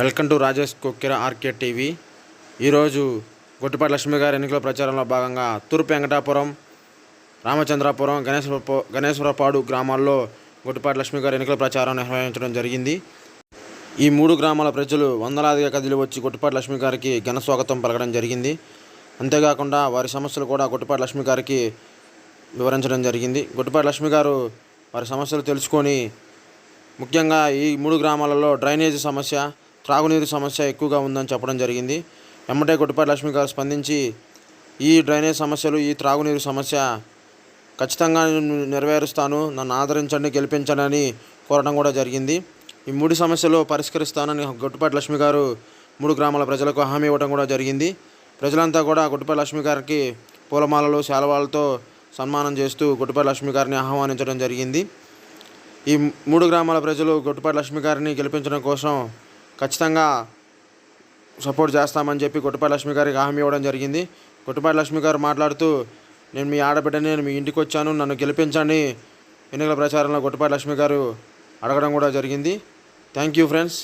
Welcome to Rajesh కుక్కిర RK TV. ఈరోజు గొట్టిపాటి లక్ష్మి గారి ఎన్నికల ప్రచారంలో భాగంగా తూర్పు వెంకటాపురం రామచంద్రాపురం గణేశ్వర గణేశ్వరపాడు గ్రామాల్లో గొట్టిపాటి లక్ష్మి గారి ఎన్నికల ప్రచారం నిర్వహించడం జరిగింది. ఈ మూడు గ్రామాల ప్రజలు వందలాదిగా కదిలి వచ్చి గొట్టిపాటి లక్ష్మి గారికి ఘన స్వాగతం పలకడం జరిగింది. అంతేకాకుండా వారి సమస్యలు కూడా గొట్టిపాటి లక్ష్మి గారికి వివరించడం జరిగింది. గొట్టిపాటి లక్ష్మి గారు వారి సమస్యలు తెలుసుకొని ముఖ్యంగా ఈ మూడు గ్రామాలలో డ్రైనేజీ సమస్య త్రాగునీరు సమస్య ఎక్కువగా ఉందని చెప్పడం జరిగింది. ఎమ్మటే గొట్టిపాటి లక్ష్మి గారు స్పందించి ఈ డ్రైనేజ్ సమస్యలు ఈ త్రాగునీరు సమస్య ఖచ్చితంగా నెరవేరుస్తాను నన్ను ఆదరించండి గెలిపించండి అని కోరడం కూడా జరిగింది. ఈ మూడు సమస్యలు పరిష్కరిస్తానని గొట్టుపాటి లక్ష్మి గారు మూడు గ్రామాల ప్రజలకు హామీ ఇవ్వడం కూడా జరిగింది. ప్రజలంతా కూడా గొట్టిపాటి లక్ష్మి గారికి పూలమాలలు శాలవాలతో సన్మానం చేస్తూ గొట్టిపాటి లక్ష్మి గారిని ఆహ్వానించడం జరిగింది. ఈ మూడు గ్రామాల ప్రజలు గొట్టిపాటి లక్ష్మి గారిని గెలిపించడం కోసం ఖచ్చితంగా సపోర్ట్ చేస్తామని చెప్పి కొట్టుపాటి లక్ష్మి గారికి హామీ ఇవ్వడం జరిగింది. కొట్టుపాటి లక్ష్మి గారు మాట్లాడుతూ నేను మీ ఆడబిడ్డని నేను మీ ఇంటికి వచ్చాను నన్ను గెలిపించండి ఎన్నికల ప్రచారంలో కొట్టుపాటి లక్ష్మి గారు అడగడం కూడా జరిగింది. Thank you friends.